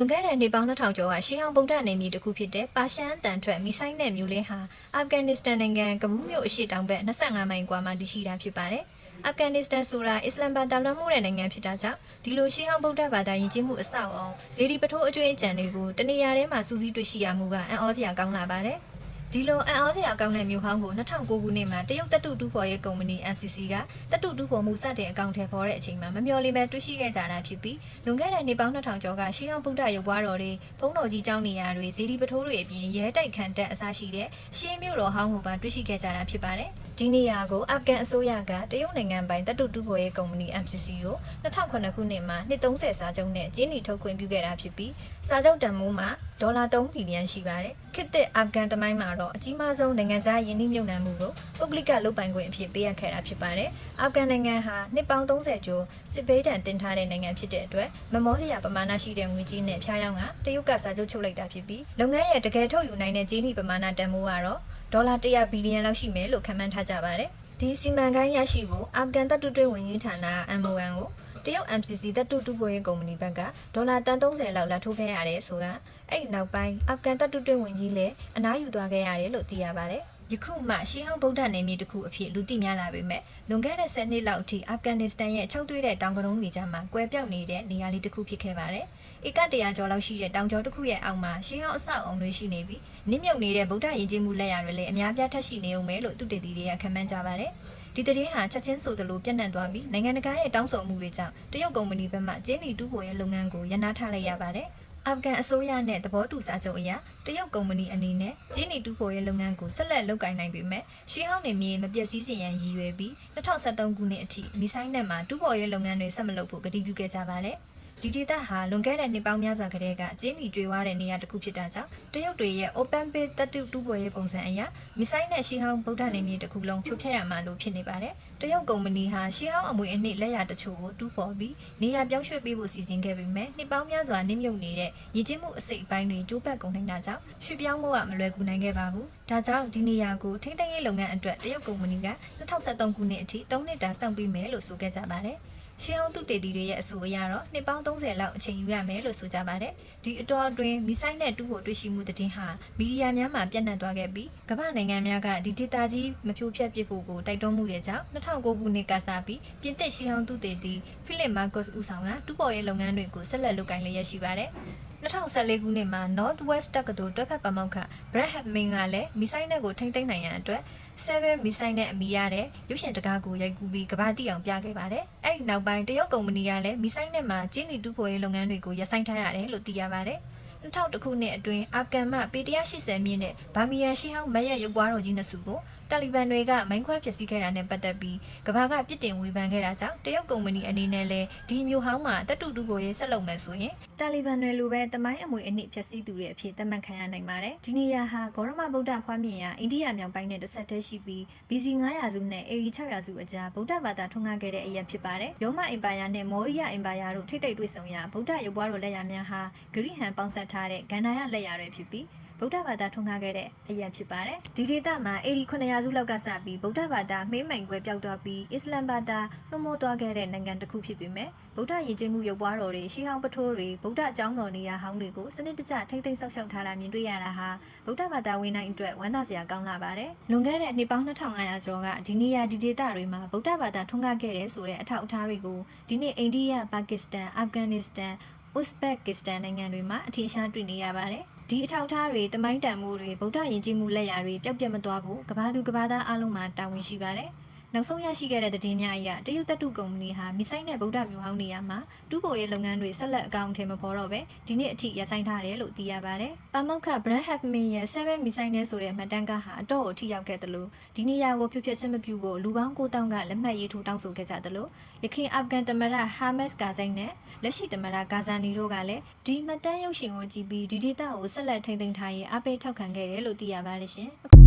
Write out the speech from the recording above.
လွန်ခဲ့တဲ့နှစ်ပေါင်း2000ကျော်ကရှေးဟောင်းဗုဒ္ဓနယ်မြေတစ်ခုဖြစ်တဲ့ပါရှန်တန်ထွက်မီဆိုင်နယ်မြို့လေးဟာအာဖဂန်နစ္စတန်နိုင်ငံကဘူးမြို့အရှေ့တောင်ဘက်25မိုင်ကွာမှာတည်ရှိတာဖြစ်ပါတယ်။အာဖဂန်နစ္စတန်ဆိုတာအစ္စလမ်ဘာတာလွန်မှုတဲ့နိုင်ငံဖြစ်တာကြောင့်ဒီလိုရှေးဟောင်းဗုဒ္ဓဘာသာယဉ်ကျေးမှုအဆောက်အအုံဇေဒီပထိုးအကျွေးအကြံတွေကိုတနေရာထဲမှာစူးစီးတွေ့ရှိရမှုကအံ့ဩစရာကောင်းလာပါတယ်။ ဒီလိုအံ့ဩစရာကောင်းတဲ့မြို့ဟောင်းကို2009ခုနှစ်မှာတရုတ်တတုတူဖော်ရေးကုမ္ပဏီ MCC ကတတုတူဖော်မှုစတင်အကောင့်ထဲပေါ်တဲ့အချိန်မှာမမျှော်လင့်ပဲတွေ့ရှိခဲ့ကြတာဖြစ်ပြီးလွန်ခဲ့တဲ့နှစ်ပေါင်း2000ကျော်ကရှေးဟောင်းဗုဒ္ဓရုပ်ပွားတော်တွေဘုန်းတော်ကြီးကျောင်းနေရာတွေဇေဒီပထိုးတွေအပြင်ရဲတိုက်ခံတက်အစရှိတဲ့ရှေးမြို့တော်ဟောင်းကိုပါတွေ့ရှိခဲ့ကြတာဖြစ်ပါတယ် ဒီနေရာကိုအာဖဂန်အစိုးရကတရုတ်နိုင်ငံပိုင်တတုတူဖော်ရေးကုမ္ပဏီ MCC ကို2009ခုနှစ်မှာနှစ်30စာချုပ်နဲ့ကျင်းနီထုတ်ခွင့်ပြုခဲ့တာဖြစ်ပြီးစာချုပ်တန်မိုးမှာဒေါ်လာ3ဘီလီယံရှိပါတယ်ခေတ်သစ်အာဖဂန်တမိုင်းမှာတော့အကြီးမားဆုံးနိုင်ငံခြားယင်းနှိမ့်မြုပ်နှံမှုကိုပုဂ္ဂလိကလုပ်ပိုင်ခွင့်အဖြစ်ပေးအပ်ခဲ့တာဖြစ်ပါတယ်အာဖဂန်နိုင်ငံဟာနှစ်ပေါင်း30ကျော်စစ်ဘေးဒဏ်တင်ထားတဲ့နိုင်ငံဖြစ်တဲ့အတွက်မမောစရာပမာဏရှိတဲ့ငွေကြေးနဲ့ဖျားယောင်းကတရုတ်ကစာချုပ်ချုပ်လိုက်တာဖြစ်ပြီးလုပ်ငန်းရဲ့တကယ်ထုတ်ယူနိုင်တဲ့ဂျင်းနီပမာဏတန်ဖိုးကတော့ ဒေါ်လာ100ဘီလီယံလောက်ရှိမယ်လို့ခန့်မှန်းထားကြပါတယ်ဒီစီမံကိန်းရရှိဖို့အာဖဂန်တပ်တူတွဲဝင်ကြီးဌာန MON ကိုတရုတ် MCC တပ်တူတူပွဲရေးကုမ္ပဏီဘက်ကဒေါ်လာတန်30လောက်လက်ထိုးခဲ့ရတယ်ဆိုတာအဲ့ဒီနောက်ပိုင်းအာဖဂန်တပ်တူတွဲဝင်ကြီးလည်းအနားယူသွားခဲ့ရတယ်လို့သိရပါတယ် ယခုမှရှီဟောင်းဗုဒ္ဓနယ်မြေတစ်ခုအဖြစ်လူသိများလာပေမဲ့လွန်ခဲ့တဲ့10နှစ်လောက်အထိအာဖဂန်နစ္စတန်ရဲ့ချုပ်သွေးတဲ့တောင်ကရုံးတွေကြားမှာကွဲပြောက်နေတဲ့နေရာလေးတစ်ခုဖြစ်ခဲ့ပါတယ်။ဧကတရာကျော်လောက်ရှိတဲ့တောင်ကျော်တစ်ခုရဲ့အောက်မှာရှီဟောင်းအဆောက်အုံတွေရှိနေပြီးနစ်မြုပ်နေတဲ့ဗုဒ္ဓယဉ်ကျေးမှုလက်ရာတွေလည်းအများပြားထပ်ရှိနေုံပဲလို့သူတေသီတွေကခန့်မှန်းကြပါတယ်။ဒီသတင်းဟာချက်ချင်းဆိုသလိုပြန့်နှံ့သွားပြီးနိုင်ငံတကာရဲ့တောင်းဆိုမှုတွေကြောင့်တရုတ်ကုမ္ပဏီဘက်မှကျင်းလီတူးပေါ်ရဲ့လုပ်ငန်းကိုရန်နာထားလိုက်ရပါတယ်။ အာဖဂန်အစိုးရနဲ့သဘောတူစာချုပ်အရတရုတ်ကုမ္ပဏီအနေနဲ့ကျင်းနီတူဖို့ရဲ့လုပ်ငန်းကိုဆက်လက်လုပ်ကိုင်နိုင်ပေမဲ့ရှီဟောင်းနေမြေမပြည့်စည်စေရန်ရည်ရွယ်ပြီး2023ခုနှစ်အထိမီဆိုင်နဲ့မှာတူဖို့ရဲ့လုပ်ငန်းတွေဆက်မလုပ်ဖို့ကတိပြုခဲ့ကြပါတယ် ဒီဒေသဟာလွန်ခဲ့တဲ့နှစ်ပေါင်းများစွာကတည်းကကျင်းနီကျွေးဝါတဲ့နေရာတစ်ခုဖြစ်တာကြောင့်တရုတ်တွေရဲ့ open pay တတုတူပွဲရဲ့ပုံစံအရမီဆိုင်နဲ့ရှီဟောင်းဗုဒ္ဓနေမြေတစ်ခုလုံးဖြိုဖျက်ရမှာလို့ဖြစ်နေပါတယ်။တရုတ်ကုမ္ပဏီဟာရှီဟောင်းအမွေအနှစ်လက်ရာတချို့ကိုတူးဖော်ပြီးနေရာပြောင်းရွှေ့ပေးဖို့စီစဉ်ခဲ့ပေမဲ့နှစ်ပေါင်းများစွာနစ်မြုပ်နေတဲ့ရည်ကျင်းမှုအစိတ်အပိုင်းတွေကျိုးပတ်ကုန်နေတာကြောင့်ရွှေ့ပြောင်းဖို့ကမလွယ်ကူနိုင်ခဲ့ပါဘူး။ဒါကြောင့်ဒီနေရာကိုထိမ့်သိမ်းရေးလုပ်ငန်းအတွက်တရုတ်ကုမ္ပဏီက2023ခုနှစ်အထိ3နှစ်တာစောင့်ပြီးမယ်လို့ဆိုခဲ့ကြပါတယ်။ ရှင်းအောင်သူတေတီတွေရဲ့အဆိုအရတော့နှစ်ပေါင်း30လောက်အချိန်ယူရမယ်လို့ဆိုကြပါတယ်။ဒီအတော်အတွင်းမီဆိုင်နဲ့တူးဖို့တွေ့ရှိမှုတည်င်းဟာမီဒီယာများမှာပြန့်နှံ့သွားခဲ့ပြီးကမ္ဘာနိုင်ငံများကဒီဒေတာကြီးမဖြိုဖျက်ပစ်ဖို့ကိုတိုက်တွန်းမှုတွေကြောင့်2009ခုနှစ်ကစပြီးပြင်သစ်ရှင်းအောင်သူတေတီဖိလစ်မာကော့စ်ဦးဆောင်ကတူးပေါ်ရဲ့လုပ်ငန်းတွေကိုဆက်လက်လုပ်ကိုင်လျက်ရှိပါတယ်။ 2014ခုနှစ်မှာ Northwest တက္ကသိုလ်တွဲဖက်ပမောက္ခ Brad Hapman ကလည်းမီဆိုင်နဲ့ကိုထိမ့်သိမ်းနိုင်ရန်အတွက်7မီဆိုင်နဲ့အမီရတဲ့ရုပ်ရှင်တကားကိုရိုက်ကူးပြီးကဘာတိအောင်ပြခဲ့ပါတယ်။အဲ့ဒီနောက်ပိုင်းတရုတ်ကုမ္ပဏီကလည်းမီဆိုင်နဲ့မှာကျင်းနီတူးဖော်ရေးလုပ်ငန်းတွေကိုရပ်ဆိုင်းထားရတယ်လို့သိရပါတယ်။ 2000ခုနှစ်အတွင်းအာဖဂန်မှပေ180 မြင့်နဲ့ဗာမီယန်ရှီဟောင်းမရက်ရုပ်ပွားတော်ကြီးနှစ်စုကိုတာလီဘန်တွေကမိုင်းခွဲဖျက်ဆီးခဲ့တာနဲ့ပတ်သက်ပြီးကမ္ဘာကပြစ်တင်ဝေဖန်ခဲ့တာကြောင့်တရုတ်ကုမ္ပဏီအနေနဲ့လည်းဒီမျိုးဟောင်းမှာတတူတူကိုရေးဆက်လုပ်မယ်ဆိုရင်တာလီဘန်တွေလိုပဲတမိုင်းအမွေအနှစ်ဖျက်ဆီးသူတွေအဖြစ်သတ်မှတ်ခံရနိုင်ပါတယ်ဒီနေရာဟာဂေါရမဗုဒ္ဓဖွားမြင်ရာအိန္ဒိယမြောက်ပိုင်းနဲ့တစ်ဆက်တည်းရှိပြီး BC 900စုနဲ့ AD 600စုအကြားဗုဒ္ဓဘာသာထွန်းကားခဲ့တဲ့အရာဖြစ်ပါတယ်ရောမအင်ပါယာနဲ့မောရိယအင်ပါယာတို့ထိတ်တိတ်တွေ့ဆုံရာဗုဒ္ဓရုပ်ပွားတော်လက်ရာများဟာဂရိဟန်ပေါင်းစပ်ထားတဲ့ဂန္ဓာယလက်ရာတွေဖြစ်ပြီးဗုဒ္ဓဘာသာထွန်းကားခဲ့တဲ့အရာဖြစ်ပါတယ်။ဒီဒေသမှာအေဒီ900စုလောက်ကစပြီးဗုဒ္ဓဘာသာမှိမ့်မှန်ခွဲပျောက်သွားပြီးအစ္စလမ်ဘာသာလွှမ်းမိုးသွားခဲ့တဲ့နိုင်ငံတစ်ခုဖြစ်ပေမဲ့ဗုဒ္ဓယဉ်ကျေးမှုရုပ်ပွားတော်တွေရှီဟောင်းပထိုးတွေဗုဒ္ဓအကြောင်းတော်နေရာဟောင်းတွေကိုစနစ်တကျထိမ့်သိမ်းဆောက်ရှောက်ထားတာမြင်တွေ့ရတာဟာဗုဒ္ဓဘာသာဝင်တိုင်းအတွက်ဝမ်းသာစရာကောင်းလာပါတယ်။လွန်ခဲ့တဲ့နှစ်ပေါင်း2500ကျော်ကဒီနေရာဒီဒေသတွေမှာဗုဒ္ဓဘာသာထွန်းကားခဲ့တဲ့ဆိုတဲ့အထောက်အထားတွေကိုဒီနေ့အိန္ဒိယ၊ပါကစ္စတန်၊အာဖဂန်နစ္စတန် ဥဇဘက်ကစ္စတန်နိုင်ငံတွေမှာအထင်ရှားတွေ့နေရပါတယ်။ဒီအထောက်အထားတွေတမိုင်းတန်မှုတွေဗုဒ္ဓယဉ်ကျေးမှုလက်ရာတွေပျောက်ပြတ်မသွားဘူးကဘာသူကဘာသားအလုံးမှာတာဝန်ရှိပါတယ်။ နောက်ဆုံးရရှိခဲ့တဲ့သတင်းများအရတရုတ်တပ်တုကုမ္ပဏီဟာမီဆိုင်နဲ့ဗုဒ္ဓမျိုးဟောင်းနေရာမှာတူးပေါ်ရဲ့လုပ်ငန်းတွေဆက်လက်အကောင့်ထဲမပေါ်တော့ပဲဒီနေ့အထိရပ်ဆိုင်းထားတယ်လို့သိရပါတယ်။ပါမောက္ခ Brand Hackman ရဲ့7မီဆိုင်နဲ့ဆိုတဲ့မှတ်တမ်းကဟာအတော့ကိုထိရောက်ခဲ့တယ်လို့ဒီနေရာကိုဖြိုဖျက်ခြင်းမပြုဖို့လူပေါင်း9000ကလက်မှတ်ရေးထိုးတောင်းဆိုခဲ့ကြတယ်လို့ရခိုင်အာဖဂန်တမရဟာမတ်ကာဇိုင်းနဲ့လက်ရှိတမရဂါဇာနီတို့ကလည်းဒီမှတ်တမ်းရုပ်ရှင်ကိုကြည့်ပြီးဒီဒေတာကိုဆက်လက်ထိန်းသိမ်းထားရေးအပိတ်ထောက်ခံခဲ့တယ်လို့သိရပါတယ်ရှင်။